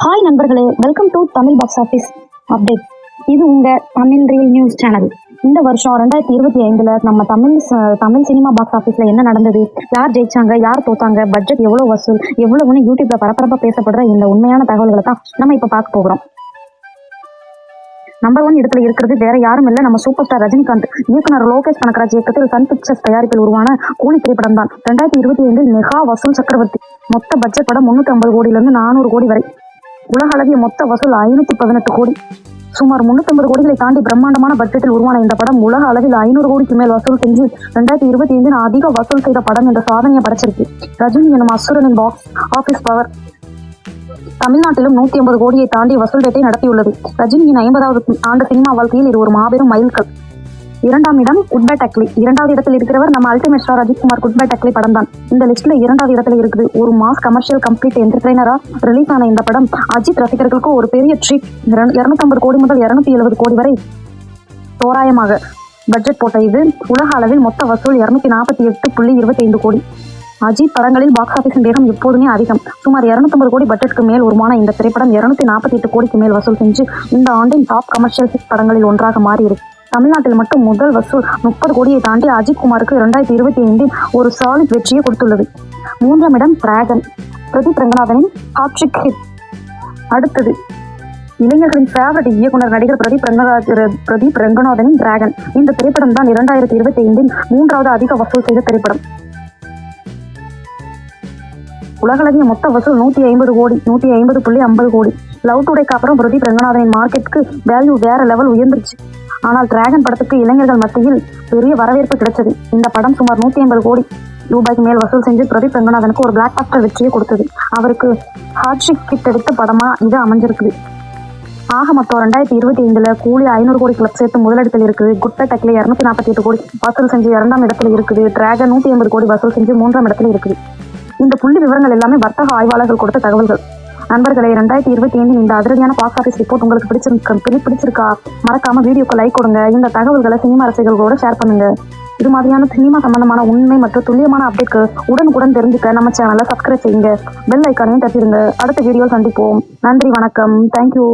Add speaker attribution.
Speaker 1: Hi நண்பர்களே welcome to Tamil box office update இது உங்க தமிழ் ரியல் நியூஸ் சேனல் இந்த வருஷம் ரெண்டாயிரத்தி இருபத்தி ஐந்துல நம்ம தமிழ் தமிழ் சினிமா பாக்ஸ் ஆஃபீஸ்ல என்ன நடந்தது யார் ஜெயிச்சாங்க யார் தோத்தாங்க பட்ஜெட் எவ்வளவு வசூல் எவ்வளவுன்னு யூடியூப்ல பரபரப்பா பேசப்படுற இந்த உண்மையான தகவல்களை தான் நம்ம இப்ப பார்க்க போகிறோம் நம்பர் ஒன் இடத்துல இருக்கிறது வேற யாரும் இல்லை நம்ம சூப்பர் ஸ்டார் ரஜினிகாந்த். இயக்குனர் லோகேஷ் கனகராஜ் இயக்கத்தில் சன் பிக்சர்ஸ் தயாரிப்பில் உருவான கூலி திரைப்படம் தான் ரெண்டாயிரத்தி இருபத்தி ஐந்தில் மெகா வசூல் சக்கரவர்த்தி. மொத்த பட்ஜெட் படம் முன்னூத்தி ஐம்பது கோடியிலிருந்து நானூறு கோடி வரை. உலக அளவிய மொத்த வசூல் ஐநூத்தி பதினெட்டு கோடி. சுமார் 350 கோடிகளை தாண்டி பிரம்மாண்டமான பட்ஜெட்டில் உருவான இந்த படம் உலக அளவில் ஐநூறு கோடிக்கு மேல் வசூல் செஞ்சு ரெண்டாயிரத்தி இருபத்தி ஐந்தில் அதிக வசூல் செய்த படம் என்ற சாதனையை படைச்சிருக்கு. ரஜினி எனும் அசுரனின் பாக்ஸ் ஆபீஸ் பவர் தமிழ்நாட்டிலும் நூத்தி ஐம்பது கோடியை தாண்டி வசூல் வேட்டை நடத்தியுள்ளது. ரஜினியின் ஐம்பதாவது ஆண்டு சினிமா வாழ்க்கையில் இது ஒரு மாபெரும் மைல்கல் இரண்டாம் இடம் குட் பை டக்லி இரண்டாவது இடத்தில் இருக்கிறவர் நம்ம ultimate star Ajithkumar good bad ugly படம் தான் இந்த லிஸ்ட்ல இரண்டாவது இடத்துல இருக்குது ஒரு மாஸ் கமர்ஷியல் கம்ப்ளீட் என்டர்டைனரா ரிலீஸ் ஆன இந்த படம் அஜித் ரசிகர்களுக்கு ஒரு பெரிய ட்ரீட் இருநூத்தம்பது கோடி முதல் இருநூத்தி எழுபது கோடி வரை தோராயமாக பட்ஜெட் போட்ட இது உலக அளவில் மொத்த வசூல் இருநூத்தி நாற்பத்தி எட்டு புள்ளி இருபத்தி ஐந்து கோடி. அஜித் படங்களில் பாக்ஸ் ஆஃபீஸின் வேகம் எப்போதுமே அதிகம். சுமார் 250 கோடி பட்ஜெட்க்கு மேல் உருவான இந்த திரைப்படம் 248 நாற்பத்தி எட்டு கோடிக்கு மேல் வசூல் செஞ்சு இந்த ஆண்டின் டாப் கமர்ஷியல் ஹிட் படங்களில் ஒன்றாக மாறியிருக்கு. தமிழ்நாட்டில் மட்டும் முதல் வசூல் முப்பது கோடியை தாண்டி அஜித் குமாருக்கு இரண்டாயிரத்தி இருபத்தி ஐந்தில் ஒரு சாலிட் வெற்றியை கொடுத்துள்ளது. மூன்றாம் இடம் டிராகன் பிரதீப் ரங்கநாதனின் ஹாட்ரிக் ஹிட் அடுத்தது இளைஞர்களின் ஃபேவரட் இயக்குனர் நடிகர் பிரதீப் ரங்கராஜ் பிரதீப் ரங்கநாதனின் டிராகன் இந்த திரைப்படம் தான் இரண்டாயிரத்தி இருபத்தி ஐந்தில் மூன்றாவது அதிக வசூல் செய்த திரைப்படம். உலகளவிய மொத்த வசூல் நூத்தி ஐம்பது கோடி நூத்தி ஐம்பது புள்ளி ஐம்பது கோடி. லவ் டுடேக்கு அப்புறம் பிரதீப் ரங்கநாதனின் மார்க்கெட்டுக்கு வேல்யூ வேற லெவல் உயர்ந்துருச்சு. ஆனால் டிராகன் படத்துக்கு இளைஞர்கள் மத்தியில் பெரிய வரவேற்பு கிடைச்சது இந்த படம் சுமார் நூத்தி ஐம்பது கோடி ரூபாய்க்கு மேல் வசூல் செஞ்சு பிரதீப் ரங்கநாதனுக்கு ஒரு பிளாக் பாஸ்டர் வெற்றியை கொடுத்தது. அவருக்கு ஹாட்ரிக் கிட் எடுத்த படமா இது அமைஞ்சிருக்குது. ஆக மொத்தம் ரெண்டாயிரத்தி இருபத்தி ஐந்துல கூலி ஐநூறு கோடி கிளப் சேர்த்து முதலிடத்தில் இருக்குது. குட் டக்கில் இரநூத்தி நாற்பத்தி எட்டு கோடி வசூல் செஞ்சு இரண்டாம் இடத்துல இருக்குது. டிராகன் நூத்தி ஐம்பது கோடி வசூல் செஞ்சு மூன்றாம் இடத்துல இருக்குது. இந்த புள்ளி விவரங்கள் எல்லாமே வர்த்தக ஆய்வாளர்கள் கொடுத்த தகவல்கள். நண்பர்களை ரெண்டாயிரத்தி இருபத்தி ஐந்து இந்த அதிரடியான பாக்ஸ் ஆஃபீஸ் ரிப்போர்ட் உங்களுக்கு பிடிச்சிருக்கு பிடிச்சிருக்கா? மறக்காம வீடியோக்கு லைக் கொடுங்க. இந்த தகவல்களை சினிமா ரசிகர்களோட ஷேர் பண்ணுங்க. இது மாதிரியான சினிமா சம்பந்தமான உண்மை மற்றும் துல்லியமான அப்டேட்க்கு உடனுக்குடன் தெரிஞ்சுக்க நம்ம சேனலை சப்ஸ்கிரைப் செய்யுங்க. பெல் ஐக்கானையும் தட்டிடுங்க. அடுத்த வீடியோ சந்திப்போம். நன்றி வணக்கம். தேங்க்யூ